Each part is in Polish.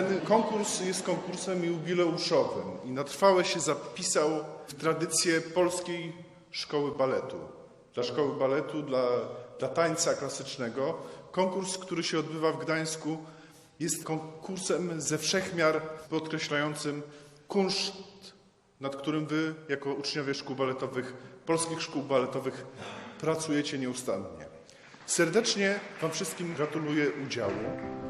Ten konkurs jest konkursem jubileuszowym i na trwałe się zapisał w tradycję polskiej szkoły baletu. Dla szkoły baletu, dla, dla tańca klasycznego. Konkurs, który się odbywa w Gdańsku, jest konkursem ze wszechmiar podkreślającym kunszt, nad którym wy, jako uczniowie szkół baletowych, polskich szkół baletowych, pracujecie nieustannie. Serdecznie Wam wszystkim gratuluję udziału.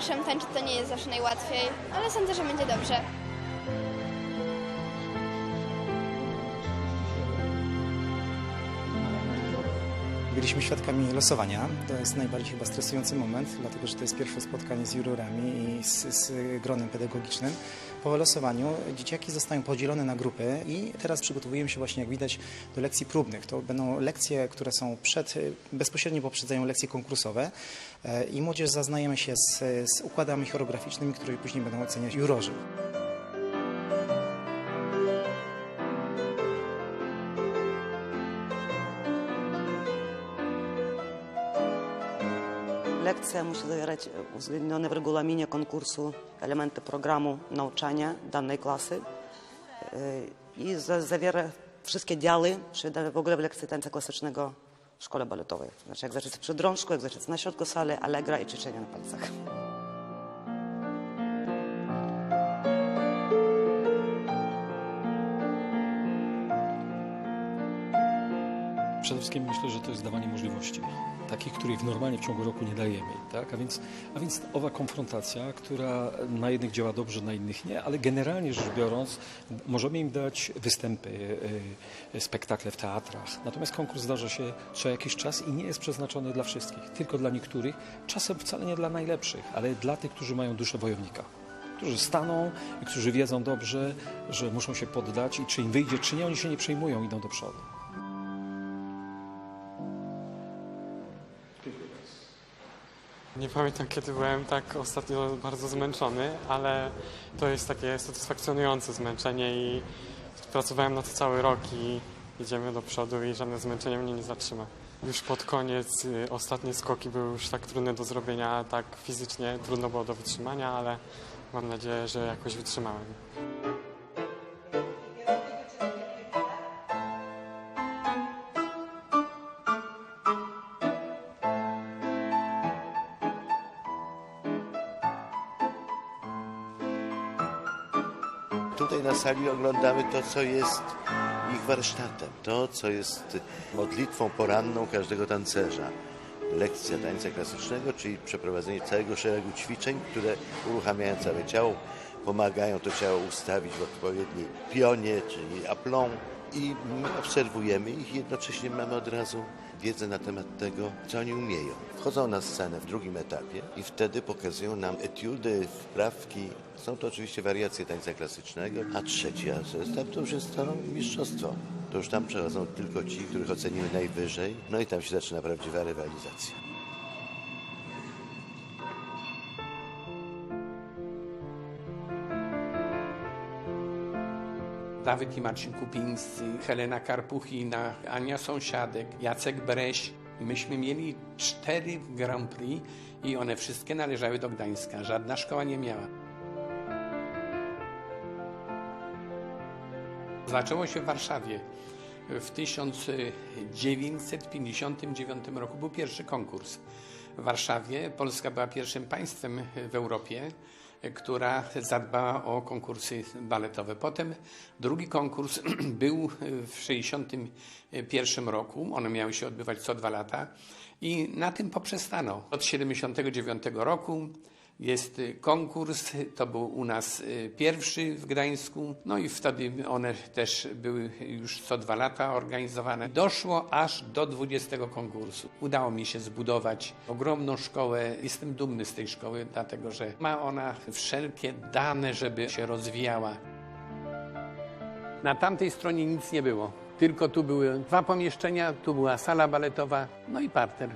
Pierwszą tańczyć to nie jest zawsze najłatwiej, ale sądzę, że będzie dobrze. Byliśmy świadkami losowania. To jest najbardziej chyba stresujący moment, dlatego że to jest pierwsze spotkanie z jurorami i z, z gronem pedagogicznym. Po losowaniu dzieciaki zostają podzielone na grupy i teraz przygotowujemy się właśnie, jak widać, do lekcji próbnych. To będą lekcje, które są przed, bezpośrednio poprzedzają lekcje konkursowe e, i młodzież zaznajemy się z, z układami choreograficznymi, które później będą oceniać jurorzy. Musi zawierać uwzględnione w regulaminie konkursu elementy programu nauczania danej klasy Yy, i za- zawiera wszystkie działy przy, w ogóle w lekcji tańca klasycznego szkole baletowej. Znaczy egzercycje przy drążku, egzercycje na środku sali, allegra i ćwiczenia na palcach. Myślę, że to jest dawanie możliwości, takich, których normalnie w ciągu roku nie dajemy. Tak? A, więc, a więc owa konfrontacja, która na jednych działa dobrze, na innych nie, ale generalnie rzecz biorąc, możemy im dać występy, y, y, spektakle w teatrach. Natomiast konkurs zdarza się co jakiś czas i nie jest przeznaczony dla wszystkich, tylko dla niektórych, czasem wcale nie dla najlepszych, ale dla tych, którzy mają duszę wojownika którzy staną i którzy wiedzą dobrze, że muszą się poddać i czy im wyjdzie, czy nie, oni się nie przejmują, idą do przodu. Nie pamiętam kiedy byłem tak ostatnio bardzo zmęczony, ale to jest takie satysfakcjonujące zmęczenie i pracowałem na to cały rok i idziemy do przodu i żadne zmęczenie mnie nie zatrzyma. Już pod koniec y, ostatnie skoki były już tak trudne do zrobienia, tak fizycznie trudno było do wytrzymania, ale mam nadzieję, że jakoś wytrzymałem. Sali oglądamy to, co jest ich warsztatem, to, co jest modlitwą poranną każdego tancerza. Lekcja tańca klasycznego, czyli przeprowadzenie całego szeregu ćwiczeń, które uruchamiają całe ciało, pomagają to ciało ustawić w odpowiedniej pionie, czyli aplomb. I my obserwujemy ich jednocześnie mamy od razu wiedzę na temat tego, co oni umieją. Wchodzą na scenę w drugim etapie i wtedy pokazują nam etiudy, wprawki. Są to oczywiście wariacje tańca klasycznego, a trzecia etap to już jest to mistrzostwo. To już tam przechodzą tylko ci, których ocenimy najwyżej, no i tam się zaczyna prawdziwa rywalizacja. Dawid i Marcin Kupińscy, Helena Karpuchina, Ania Sąsiadek, Jacek Breś. Myśmy mieli cztery Grand Prix i one wszystkie należały do Gdańska. Żadna szkoła nie miała. Zaczęło się w Warszawie. W 1959 roku był pierwszy konkurs. W Warszawie Polska była pierwszym państwem w Europie, która zadbała o konkursy baletowe. Potem drugi konkurs był w 1961 roku. One miały się odbywać co dwa lata i na tym poprzestano. Od 1979 roku Jest y, konkurs, to był u nas y, pierwszy w Gdańsku, no i wtedy one też były już co dwa lata organizowane. Doszło aż do 20 konkursu. Udało mi się zbudować ogromną szkołę. Jestem dumny z tej szkoły, dlatego że ma ona wszelkie dane, żeby się rozwijała. Na tamtej stronie nic nie było. Tylko tu były dwa pomieszczenia, tu była sala baletowa, no i parter.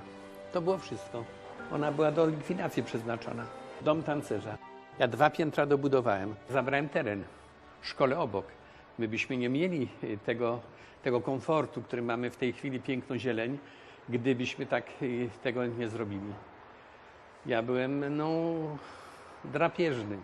To było wszystko. Ona była do likwidacji przeznaczona. Dom tancerza. Ja dwa piętra dobudowałem. Zabrałem teren. Szkole obok. My byśmy nie mieli y, tego, tego komfortu, który mamy w tej chwili, piękną zieleń, gdybyśmy tak y, tego nie zrobili. Ja byłem, no, drapieżny.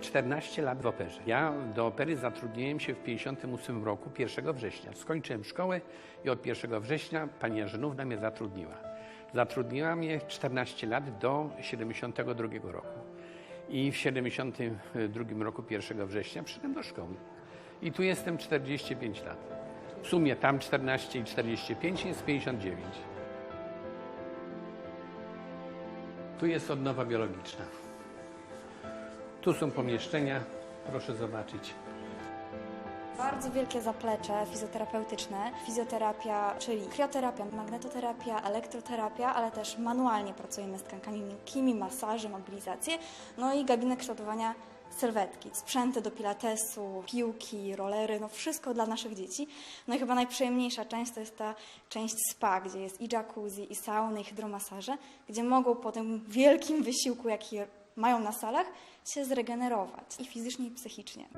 14 lat w operze. Ja do opery zatrudniłem się w 58 roku, 1 września. Skończyłem szkołę i od 1 września pani Jarzynówna mnie zatrudniła. Zatrudniła mnie 14 lat do 72 roku. I w 72 roku, 1 września, przyszedłem do szkoły. I tu jestem 45 lat. W sumie tam 14 i 45 jest 59. Tu jest odnowa biologiczna. Tu są pomieszczenia, proszę zobaczyć. Bardzo wielkie zaplecze fizjoterapeutyczne. Fizjoterapia, czyli krioterapia, magnetoterapia, elektroterapia, ale też manualnie pracujemy z tkankami miękkimi, masaże, mobilizacje. No i gabinet kształtowania sylwetki, sprzęty do pilatesu, piłki, rolery, no wszystko dla naszych dzieci. No i chyba najprzyjemniejsza część to jest ta część spa, gdzie jest i jacuzzi, i sauny, i hydromasaże, gdzie mogą po tym wielkim wysiłku, jaki mają na salach, się zregenerować i fizycznie, i psychicznie.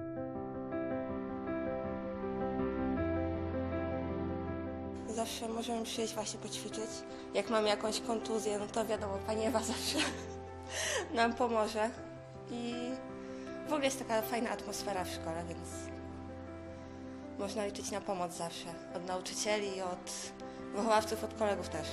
Zawsze możemy przyjść właśnie poćwiczyć. Jak mamy jakąś kontuzję, no to wiadomo, Pani Ewa zawsze nam pomoże. I w ogóle jest taka fajna atmosfera w szkole, więc można liczyć na pomoc zawsze. Od nauczycieli, od wychowawców, od kolegów też.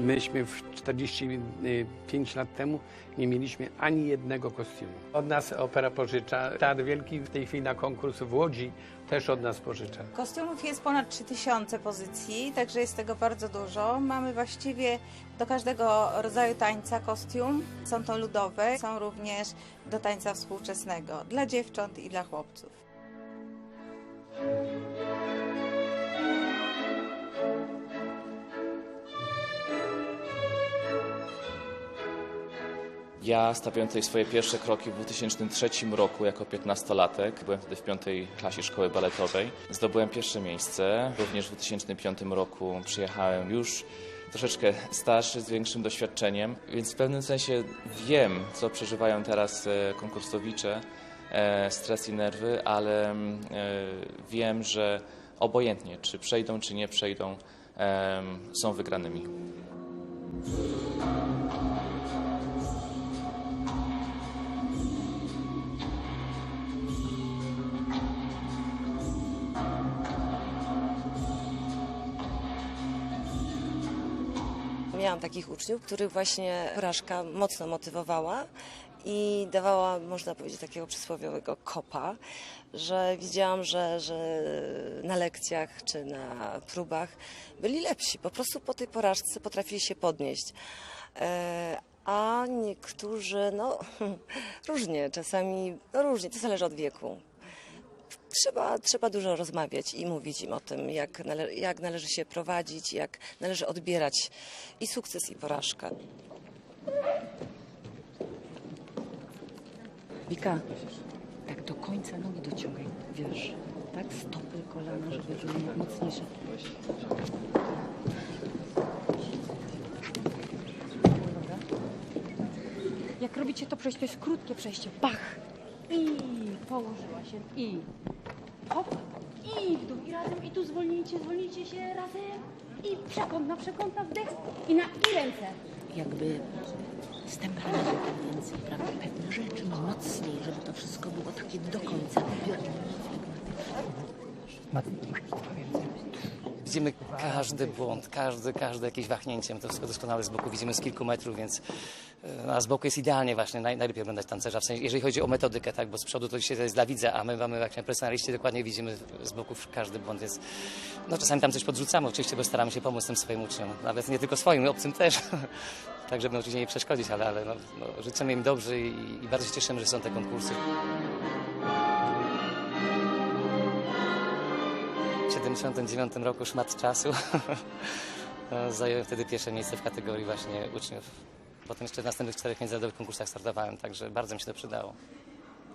Myśmy w 45 lat temu nie mieliśmy ani jednego kostiumu. Od nas opera pożycza. Teatr Wielki w tej chwili na konkurs w Łodzi też od nas pożycza. Kostiumów jest ponad 3000 pozycji, także jest tego bardzo dużo. Mamy właściwie do każdego rodzaju tańca kostium. Są to ludowe, są również do tańca współczesnego dla dziewcząt i dla chłopców. Ja stawiałem tutaj swoje pierwsze kroki w 2003 roku jako 15-latek. Byłem wtedy w piątej klasie szkoły baletowej. Zdobyłem pierwsze miejsce. Również w 2005 roku przyjechałem już troszeczkę starszy, z większym doświadczeniem, więc w pewnym sensie wiem, co przeżywają teraz e, konkursowicze, e, stres i nerwy, ale mm, e, wiem, że obojętnie, czy przejdą, czy nie przejdą, są wygranymi. Miałam takich uczniów, których właśnie porażka mocno motywowała i dawała, można powiedzieć, takiego przysłowiowego kopa, że widziałam, że, że na lekcjach czy na próbach byli lepsi. Po prostu po tej porażce potrafili się podnieść. E, A niektórzy, no różnie, czasami, no różnie, to zależy od wieku. Trzeba, trzeba dużo rozmawiać i mówić im o tym, jak, nale, jak należy się prowadzić, jak należy odbierać i sukces, i porażkę. Wika, tak do końca nogi dociągaj, wiesz, tak stopy, kolana, żeby były mocniejsze. Jak robicie to przejście, to jest krótkie przejście, bach i położyła się i hop i w dół i razem i tu zwolnijcie, zwolnijcie się razem i przekąt na przekąt na wdech i na i ręce. Jakby z temperamentem więcej, prawda? Pewne rzeczy mocniej, żeby to wszystko było takie do końca. Widzimy każdy błąd, każdy, każde jakieś wahnięcie. My to wszystko doskonale z boku widzimy z kilku metrów, więc e, a z boku jest idealnie właśnie, naj, najlepiej oglądać tancerza. W sensie, jeżeli chodzi o metodykę, tak, bo z przodu to dzisiaj to jest dla widza, a my mamy właśnie profesjonaliści, dokładnie widzimy z boku każdy błąd, więc no, czasami tam coś podrzucamy oczywiście, bo staramy się pomóc tym swoim uczniom. Nawet nie tylko swoim, obcym też. tak, żeby oczywiście nie przeszkodzić, ale, ale no, no, życzymy im dobrze i, i bardzo się cieszymy, że są te konkursy. W 79 roku szmat czasu. Zająłem wtedy pierwsze miejsce w kategorii właśnie uczniów. Potem jeszcze w następnych czterech międzynarodowych konkursach startowałem, także bardzo mi się to przydało.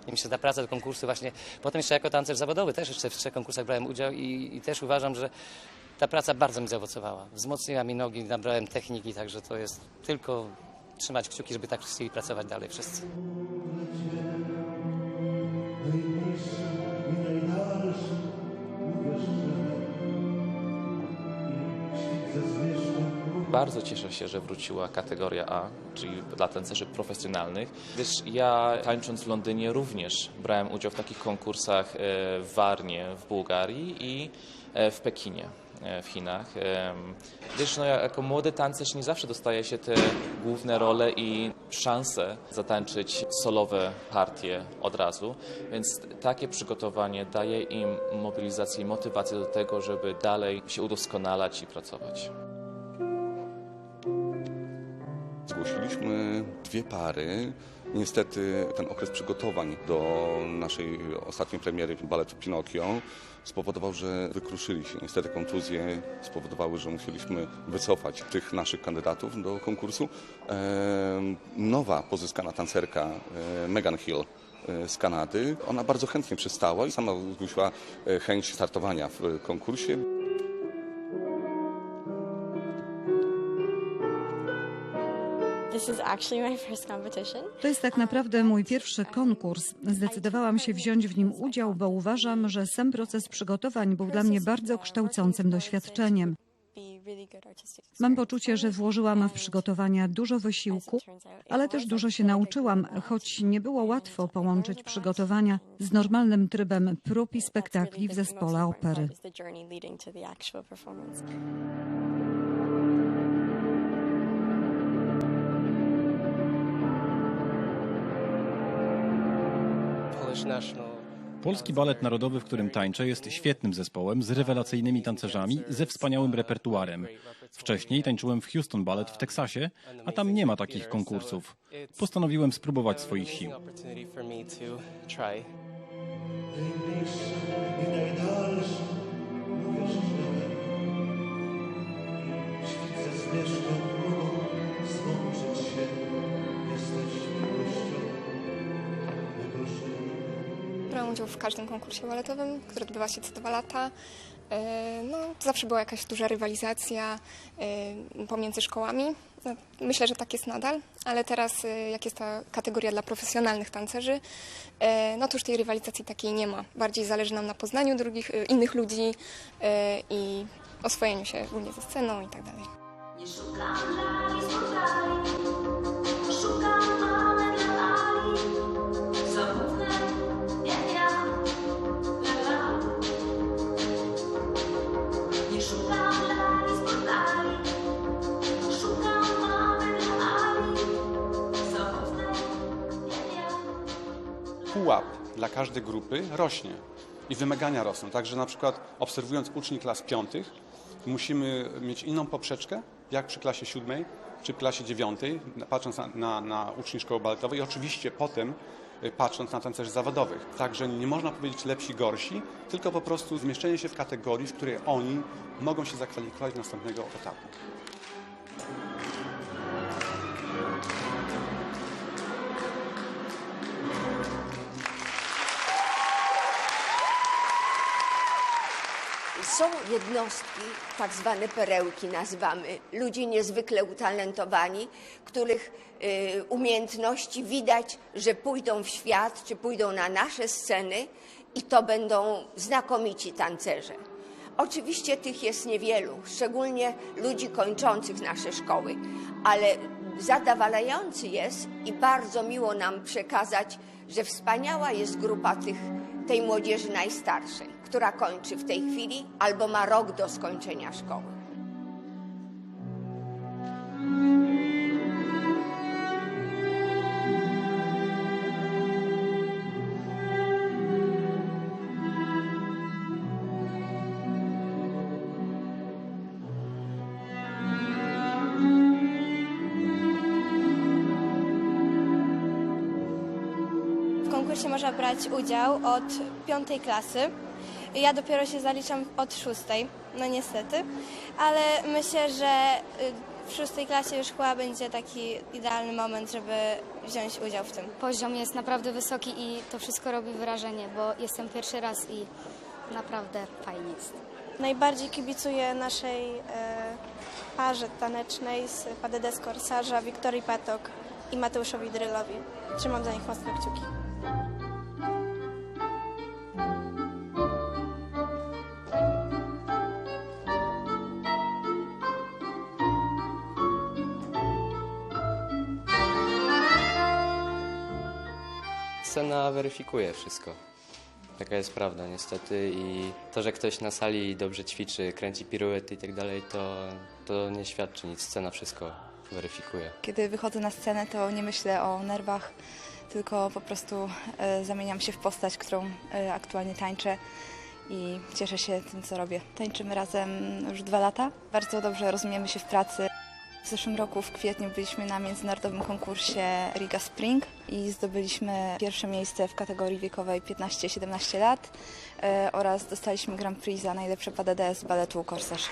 I myślę, ta praca do konkursu właśnie, potem jeszcze jako tancerz zawodowy też jeszcze w trzech konkursach brałem udział i, i też uważam, że ta praca bardzo mi zaowocowała. Wzmocniła mi nogi, nabrałem techniki, także to jest tylko trzymać kciuki, żeby tak chcieli pracować dalej wszyscy. Bardzo cieszę się, że wróciła kategoria A, czyli dla tancerzy profesjonalnych, gdyż ja tańcząc w Londynie również brałem udział w takich konkursach e, w Warnie w Bułgarii i e, w Pekinie e, w Chinach. Gdyż no, ja jako młody tancerz nie zawsze dostaje się te główne role i szanse zatańczyć solowe partie od razu, więc takie przygotowanie daje im mobilizację i motywację do tego, żeby dalej się udoskonalać i pracować. Zgłosiliśmy dwie pary. Niestety ten okres przygotowań do naszej ostatniej premiery baletu Pinokio spowodował, że wykruszyli się. Niestety kontuzje spowodowały, że musieliśmy wycofać tych naszych kandydatów do konkursu. Nowa pozyskana tancerka e, Megan Hill e, z Kanady, ona bardzo chętnie przystała i sama zgłosiła e, chęć startowania w konkursie. To jest tak naprawdę mój pierwszy konkurs. Zdecydowałam się wziąć w nim udział, bo uważam, że sam proces przygotowań był dla mnie bardzo kształcącym doświadczeniem. Mam poczucie, że włożyłam w przygotowania dużo wysiłku, ale też dużo się nauczyłam, choć nie było łatwo połączyć przygotowania z normalnym trybem prób i spektakli w zespole opery. Polski Balet Narodowy, w którym tańczę, jest świetnym zespołem z rewelacyjnymi tancerzami, ze wspaniałym repertuarem. Wcześniej tańczyłem w Houston Ballet w Teksasie, a tam nie ma takich konkursów. Postanowiłem spróbować swoich sił. Udział w każdym konkursie baletowym, który odbywa się co dwa lata. E, No, zawsze była jakaś duża rywalizacja e, pomiędzy szkołami. No, Myślę, że tak jest nadal, ale teraz, e, jak jest ta kategoria dla profesjonalnych tancerzy, no to już tej rywalizacji takiej nie ma. Bardziej zależy nam na poznaniu drugich, innych ludzi i oswojeniu się ogólnie ze sceną i tak dalej. Pułap dla każdej grupy rośnie i wymagania rosną. Także na przykład obserwując uczniów klas piątych, musimy mieć inną poprzeczkę, jak przy klasie siódmej czy klasie dziewiątej, patrząc na, na, na uczniów szkoły baletowej i oczywiście potem y, patrząc na tancerzy zawodowych. Także nie można powiedzieć lepsi, gorsi, tylko po prostu zmieszczenie się w kategorii, w której oni mogą się zakwalifikować do następnego etapu. Są jednostki, tak zwane perełki nazywamy, ludzi niezwykle utalentowani, których y, umiejętności widać, że pójdą w świat, czy pójdą na nasze sceny i to będą znakomici tancerze. Oczywiście tych jest niewielu, szczególnie ludzi kończących nasze szkoły, ale zadowalający jest i bardzo miło nam przekazać, że wspaniała jest grupa tych tej młodzieży najstarszej, która kończy w tej chwili albo ma rok do skończenia szkoły. W konkursie można brać udział od piątej klasy. Ja dopiero się zaliczam od szóstej, no niestety, ale myślę, że y, w szóstej klasie już chyba będzie taki idealny moment, żeby wziąć udział w tym. Poziom jest naprawdę wysoki i to wszystko robi wrażenie, bo jestem pierwszy raz i naprawdę fajnie jest. Najbardziej kibicuję naszej e, parze tanecznej z PDD z Korsarza, Wiktorii Patok i Mateuszowi Drylowi. Trzymam za nich mocno kciuki. Weryfikuje wszystko. Taka jest prawda niestety i to, że ktoś na sali dobrze ćwiczy, kręci piruety i tak dalej, to, to nie świadczy nic. Scena wszystko weryfikuje. Kiedy wychodzę na scenę, to nie myślę o nerwach, tylko po prostu e, zamieniam się w postać, którą e, aktualnie tańczę i cieszę się tym, co robię. Tańczymy razem już dwa lata. Bardzo dobrze rozumiemy się w pracy. W zeszłym roku w kwietniu byliśmy na międzynarodowym konkursie Riga Spring i zdobyliśmy pierwsze miejsce w kategorii wiekowej 15-17 lat e, oraz dostaliśmy Grand Prix za najlepsze PDD z baletu Korsarz.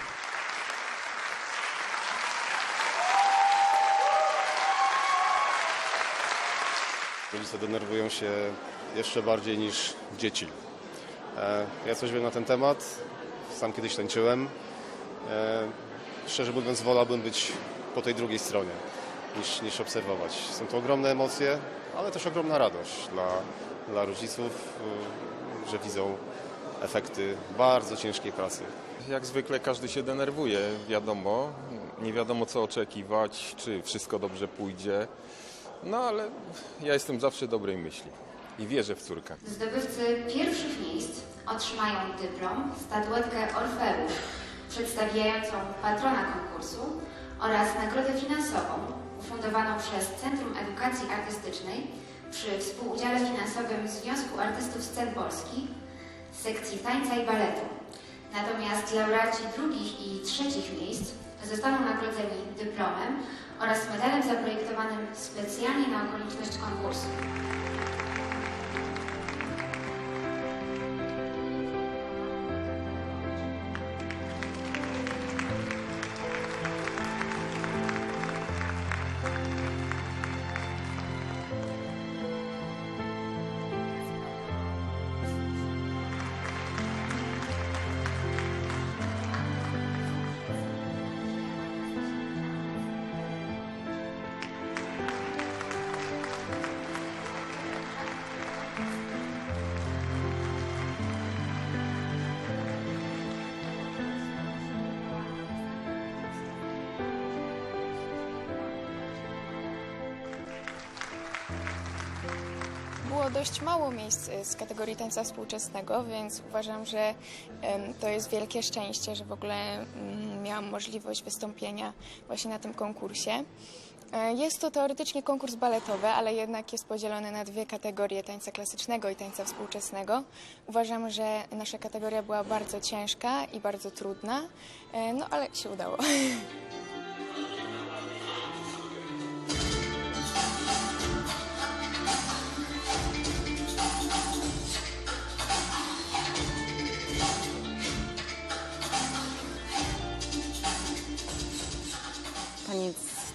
Rodzice denerwują się jeszcze bardziej niż dzieci. E, Ja coś wiem na ten temat, sam kiedyś tańczyłem. E, Szczerze mówiąc, wolałbym być po tej drugiej stronie niż, niż obserwować. Są to ogromne emocje, ale też ogromna radość dla, dla rodziców, y, że widzą efekty bardzo ciężkiej pracy. Jak zwykle każdy się denerwuje, wiadomo. Nie wiadomo co oczekiwać, czy wszystko dobrze pójdzie. No ale ja jestem zawsze dobrej myśli i wierzę w córkę. Zdobywcy pierwszych miejsc otrzymają dyplom, statuetkę Orfeusz przedstawiającą patrona konkursu oraz nagrodę finansową ufundowaną przez Centrum Edukacji Artystycznej przy współudziale finansowym Związku Artystów Scen Polskich sekcji tańca i baletu. Natomiast laureaci drugich i trzecich miejsc zostaną nagrodzeni dyplomem oraz medalem zaprojektowanym specjalnie na okoliczność konkursu. Dość mało miejsc y, z kategorii tańca współczesnego, więc uważam, że to jest wielkie szczęście, że w ogóle mm, miałam możliwość wystąpienia właśnie na tym konkursie. E, Jest to teoretycznie konkurs baletowy, ale jednak jest podzielony na dwie kategorie tańca klasycznego i tańca współczesnego. Uważam, że nasza kategoria była bardzo ciężka i bardzo trudna, e, no ale się udało.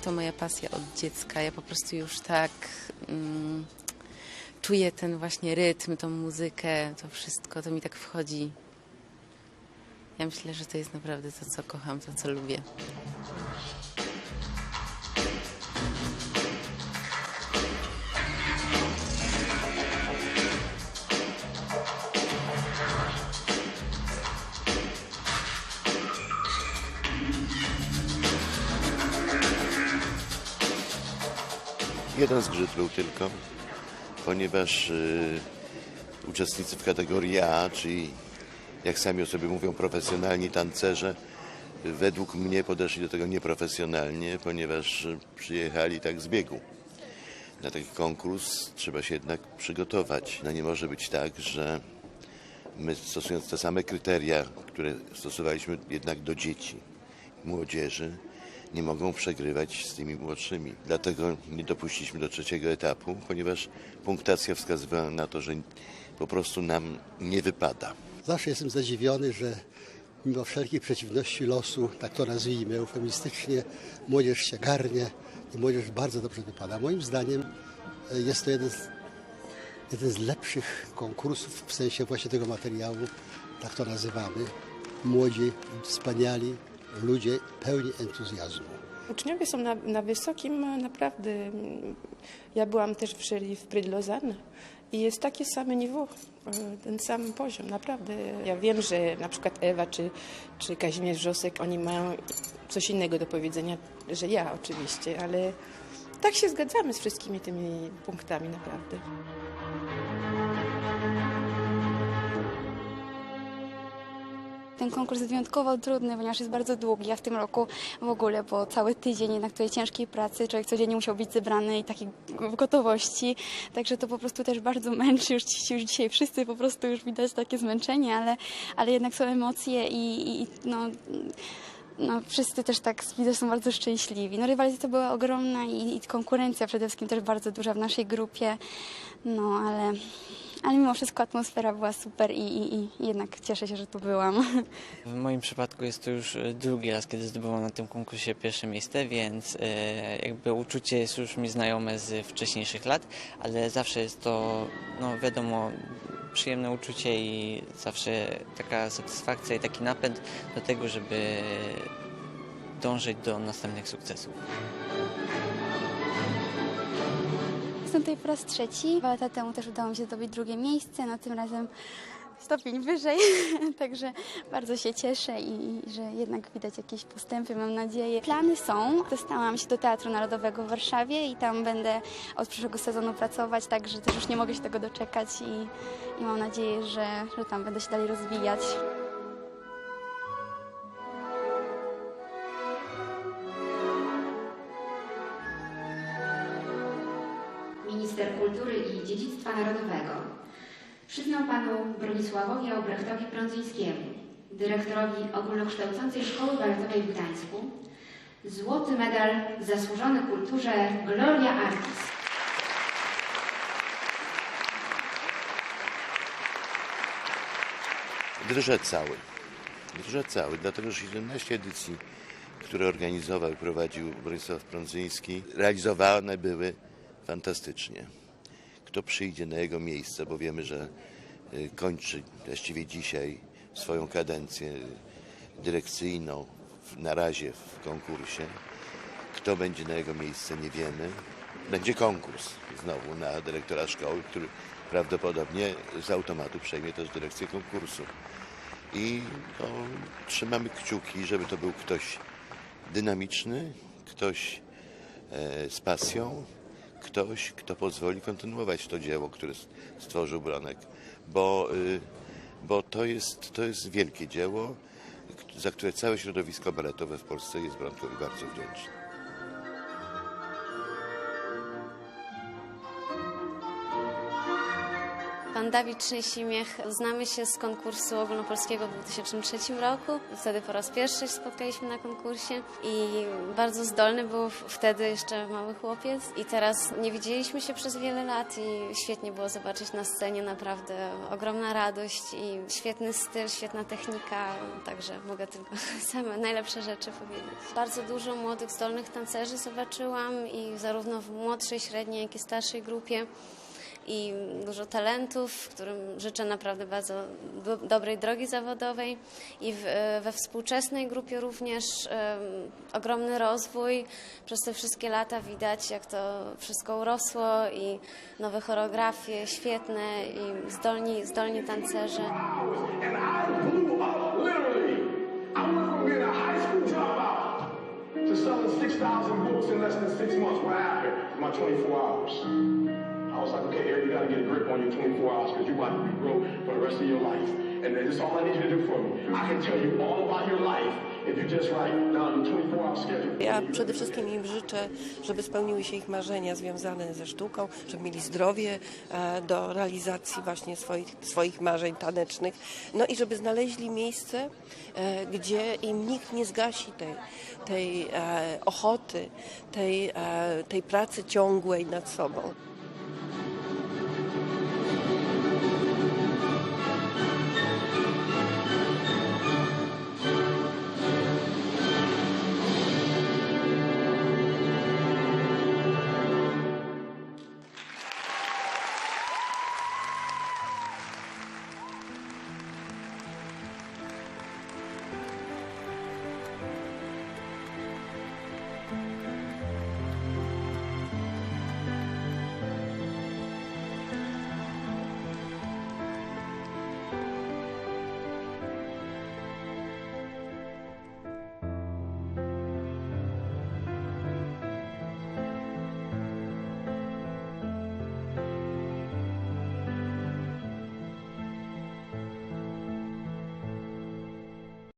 to moja pasja od dziecka. Ja po prostu już tak mm, czuję ten właśnie rytm, tą muzykę, to wszystko, to mi tak wchodzi. Ja myślę, że to jest naprawdę to, co kocham, to, co lubię. Jeden zgrzyt był tylko, ponieważ y, uczestnicy w kategorii A, czyli jak sami o sobie mówią profesjonalni tancerze, według mnie podeszli do tego nieprofesjonalnie, ponieważ przyjechali tak z biegu. Na taki konkurs trzeba się jednak przygotować. No nie może być tak, że my stosując te same kryteria, które stosowaliśmy jednak do dzieci, młodzieży, nie mogą przegrywać z tymi młodszymi. Dlatego nie dopuściliśmy do trzeciego etapu, ponieważ punktacja wskazywała na to, że po prostu nam nie wypada. Zawsze jestem zadziwiony, że mimo wszelkich przeciwności losu, tak to nazwijmy eufemistycznie, młodzież się garnie i młodzież bardzo dobrze wypada. Moim zdaniem e, jest to jeden z, jeden z lepszych konkursów w sensie właśnie tego materiału, tak to nazywamy. Młodzi, wspaniali ludzie pełni entuzjazmu. Uczniowie są na, na wysokim naprawdę. Ja byłam też w jury w Lausanne i jest takie same niveau, e, ten sam poziom, naprawdę. Ja wiem, że na przykład Ewa czy, czy Kazimierz Wrzosek, oni mają coś innego do powiedzenia, że ja oczywiście, ale tak się zgadzamy z wszystkimi tymi punktami naprawdę. Ten konkurs jest wyjątkowo trudny, ponieważ jest bardzo długi, a w tym roku w ogóle, bo cały tydzień jednak tej ciężkiej pracy, człowiek codziennie musiał być zebrany i w gotowości, także to po prostu też bardzo męczy, już, już dzisiaj wszyscy po prostu już widać takie zmęczenie, ale, ale jednak są emocje i, i no no, wszyscy też tak widzę, są bardzo szczęśliwi. No, rywalizacja była ogromna i, i konkurencja przede wszystkim też bardzo duża w naszej grupie, no ale, ale mimo wszystko atmosfera była super i, i, i jednak cieszę się, że tu byłam. W moim przypadku jest to już e, drugi raz, kiedy zdobyłam na tym konkursie pierwsze miejsce, więc e, jakby uczucie jest już mi znajome z wcześniejszych lat, ale zawsze jest to, no wiadomo, przyjemne uczucie i zawsze taka satysfakcja i taki napęd do tego, żeby dążyć do następnych sukcesów. Jestem tutaj po raz trzeci. Dwa lata temu też udało mi się zdobyć drugie miejsce, no tym razem stopień wyżej, także bardzo się cieszę i i że jednak widać jakieś postępy, mam nadzieję. Plany są. Dostałam się do Teatru Narodowego w Warszawie i tam będę od przyszłego sezonu pracować, także też już nie mogę się tego doczekać i, i mam nadzieję, że, że tam będę się dalej rozwijać. Dziedzictwa Narodowego przyznał panu Bronisławowi Aubrechtowi Prądzyńskiemu, dyrektorowi ogólnokształcącej Szkoły Baletowej w Gdańsku, złoty medal zasłużony kulturze Gloria Artis. Drżę cały. Drżę cały, dlatego że 17 edycji, które organizował i prowadził Bronisław Prądzyński, realizowane były fantastycznie. Kto przyjdzie na jego miejsce, bo wiemy, że y, kończy właściwie dzisiaj swoją kadencję dyrekcyjną na razie w konkursie. Kto będzie na jego miejsce, nie wiemy. Będzie konkurs znowu na dyrektora szkoły, który prawdopodobnie z automatu przejmie też dyrekcję konkursu. I no, trzymamy kciuki, żeby to był ktoś dynamiczny, ktoś e, z pasją, ktoś, kto pozwoli kontynuować to dzieło, które stworzył Bronek, bo, y, bo to, jest, to jest wielkie dzieło, za które całe środowisko baletowe w Polsce jest Bronkowi bardzo wdzięczne. Pan Dawid Trzęsimiech. Znamy się z konkursu ogólnopolskiego w 2003 roku. Wtedy po raz pierwszy się spotkaliśmy na konkursie i bardzo zdolny był wtedy jeszcze mały chłopiec. I teraz nie widzieliśmy się przez wiele lat i świetnie było zobaczyć na scenie. Naprawdę ogromna radość i świetny styl, świetna technika. Także mogę tylko same najlepsze rzeczy powiedzieć. Bardzo dużo młodych, zdolnych tancerzy zobaczyłam i zarówno w młodszej, średniej, jak i starszej grupie i dużo talentów, którym życzę naprawdę bardzo do, dobrej drogi zawodowej i w, we współczesnej grupie również em, ogromny rozwój. Przez te wszystkie lata widać, jak to wszystko urosło i nowe choreografie świetne i zdolni, zdolni tancerze. To selling 6,000 books in less than six months. What happened? My 24 hours. I was like, okay, Eric, you got to get a grip on your 24 hours because you're about to be for the rest of your life. And is all I need you to do for me. I can tell you all about your life if you just write down the 24-hour schedule. Ja przede wszystkim im życzę, żeby spełniły się ich marzenia związane ze sztuką, żeby mieli zdrowie e, do realizacji właśnie swoich, swoich marzeń tanecznych, no i żeby znaleźli miejsce, e, gdzie im nikt nie zgasi tej, tej e, ochoty, tej, tej pracy ciągłej nad sobą.